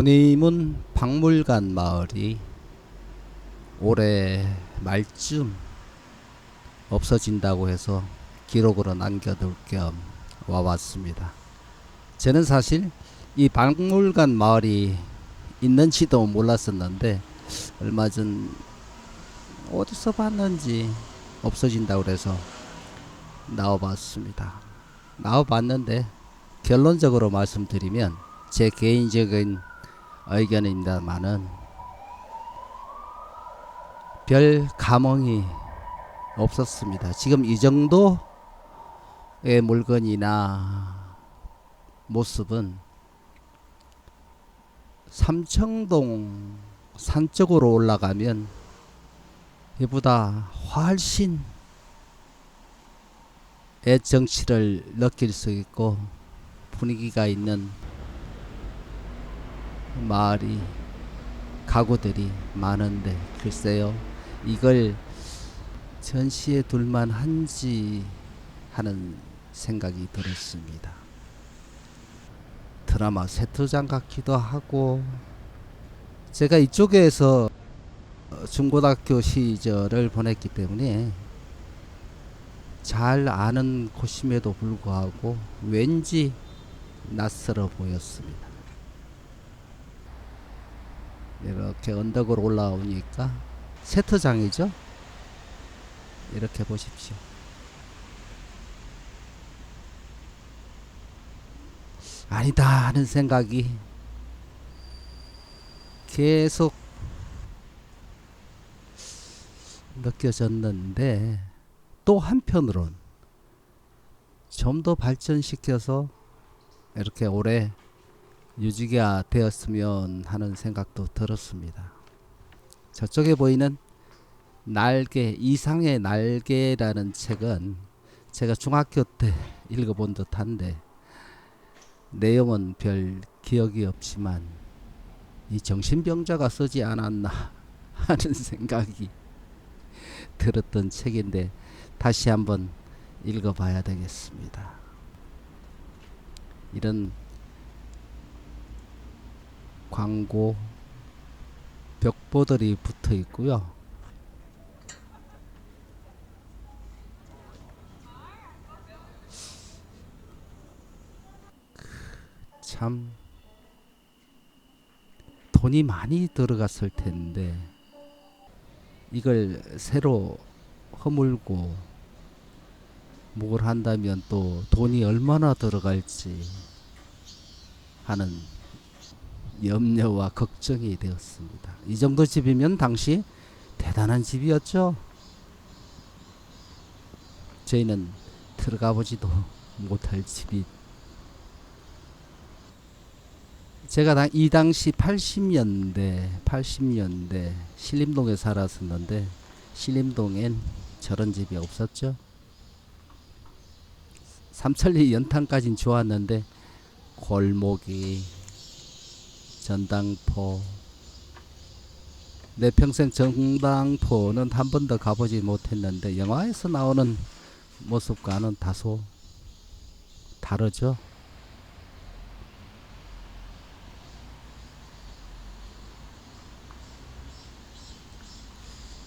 돈이문 박물관 마을이 올해 말쯤 없어진다고 해서 기록으로 남겨둘 겸 와봤습니다. 저는 사실 이 박물관 마을이 있는지도 몰랐었는데 얼마 전 어디서 봤는지 없어진다고 그래서 나와봤습니다. 나와봤는데 결론적으로 말씀드리면 제 개인적인 의견입니다만은 별 감흥이 없었습니다. 지금 이 정도의 물건이나 모습은 삼청동 산 쪽으로 올라가면 이보다 훨씬 애정치를 느낄 수 있고 분위기가 있는 마을이 가구들이 많은데 글쎄요 이걸 전시에 둘만 한지 하는 생각이 들었습니다. 드라마 세트장 같기도 하고 제가 이쪽에서 어, 중고등학교 시절을 보냈기 때문에 잘 아는 곳임에도 불구하고 왠지 낯설어 보였습니다. 이렇게 언덕으로 올라오니까 세트장이죠. 이렇게 보십시오. 아니다 하는 생각이 계속 느껴졌는데 또 한편으론 좀 더 발전시켜서 이렇게 오래 유지가 되었으면 하는 생각도 들었습니다. 저쪽에 보이는 날개 이상의 날개라는 책은 제가 중학교 때 읽어본 듯한데 내용은 별 기억이 없지만 이 정신병자가 쓰지 않았나 하는 생각이 들었던 책인데 다시 한번 읽어봐야 되겠습니다. 이런 광고 벽보들이 붙어 있고요. 참 돈이 많이 들어갔을 텐데 이걸 새로 허물고 뭘 한다면 또 돈이 얼마나 들어갈지 하는 염려와 걱정이 되었습니다. 이 정도 집이면 당시 대단한 집이었죠. 저희는 들어가 보지도 못할 집이 제가 당, 이 당시 80년대 80년대 신림동에 살았었는데 신림동엔 저런 집이 없었죠. 삼천리 연탄까진 좋았는데 골목이 전당포 내 평생 전당포는 한 번도 가보지 못했는데 영화에서 나오는 모습과는 다소 다르죠.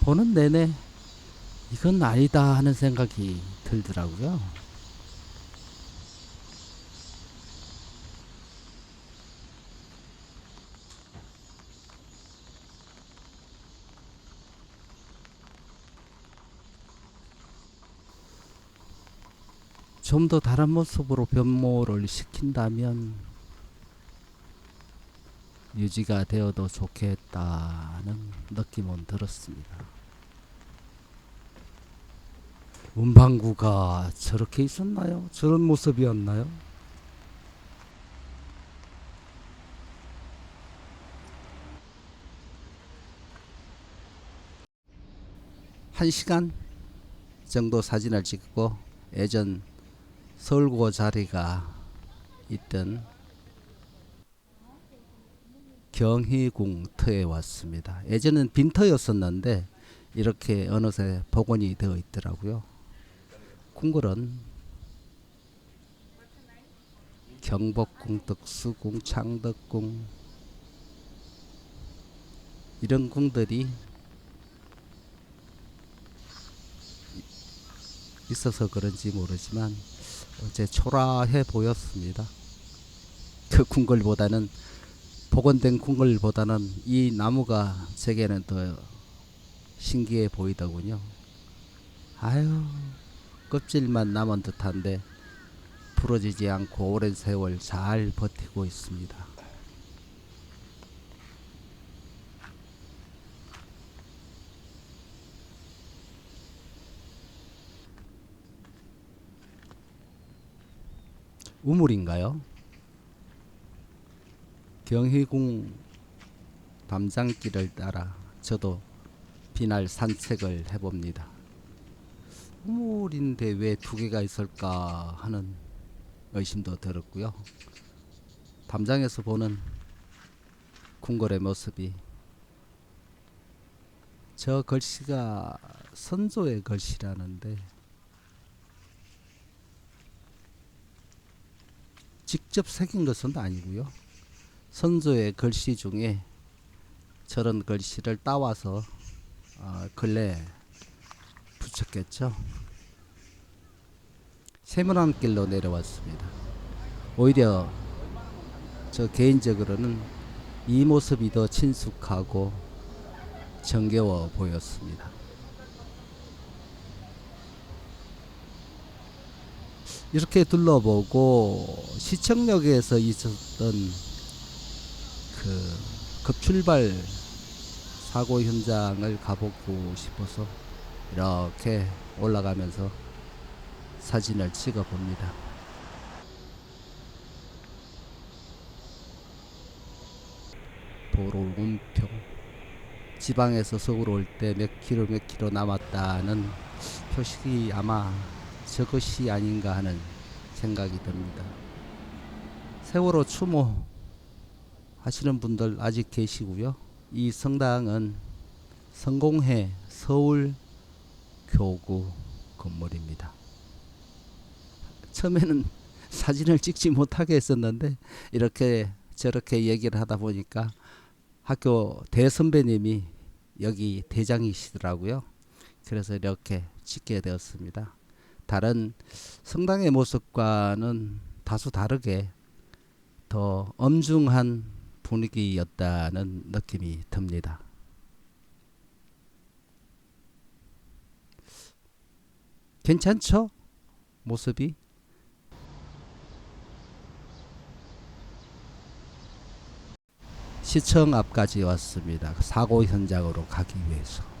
보는 내내 이건 아니다 하는 생각이 들더라고요. 좀 더 다른 모습으로 변모를 시킨다면 유지가 되어도 좋겠다는 느낌은 들었습니다. 문방구가 저렇게 있었나요? 저런 모습이었나요? 한 시간 정도 사진을 찍고 예전 서울고 자리가 있던 경희궁터에 왔습니다. 예전엔 빈터였었는데 이렇게 어느새 복원이 되어 있더라고요. 궁궐은 경복궁, 덕수궁, 창덕궁 이런 궁들이 있어서 그런지 모르지만 어제 초라해 보였습니다. 그 궁궐보다는 복원된 궁궐보다는 이 나무가 제게는 더 신기해 보이더군요. 아유 껍질만 남은 듯한데 부러지지 않고 오랜 세월 잘 버티고 있습니다. 우물인가요? 경희궁 담장길을 따라 저도 비날 산책을 해봅니다. 우물인데 왜 두 개가 있을까 하는 의심도 들었고요. 담장에서 보는 궁궐의 모습이 저 글씨가 선조의 글씨라는데 직접 새긴 것은 아니고요. 선조의 글씨 중에 저런 글씨를 따와서 어, 근래 붙였겠죠. 세문안 길로 내려왔습니다. 오히려 저 개인적으로는 이 모습이 더 친숙하고 정겨워 보였습니다. 이렇게 둘러보고 시청역에서 있었던 그 급출발 사고 현장을 가보고 싶어서 이렇게 올라가면서 사진을 찍어 봅니다. 도로 운평 지방에서 서울 올 때 몇 킬로 몇 킬로 남았다는 표식이 아마 저것이 아닌가 하는 생각이 듭니다. 세월호 추모 하시는 분들 아직 계시고요. 이 성당은 성공회 서울 교구 건물입니다. 처음에는 사진을 찍지 못하게 했었는데 이렇게 저렇게 얘기를 하다 보니까 학교 대선배님이 여기 대장이시더라고요. 그래서 이렇게 찍게 되었습니다. 다른 성당의 모습과는 다소 다르게 더 엄중한 분위기였다는 느낌이 듭니다. 괜찮죠? 모습이? 시청 앞까지 왔습니다. 사고 현장으로 가기 위해서.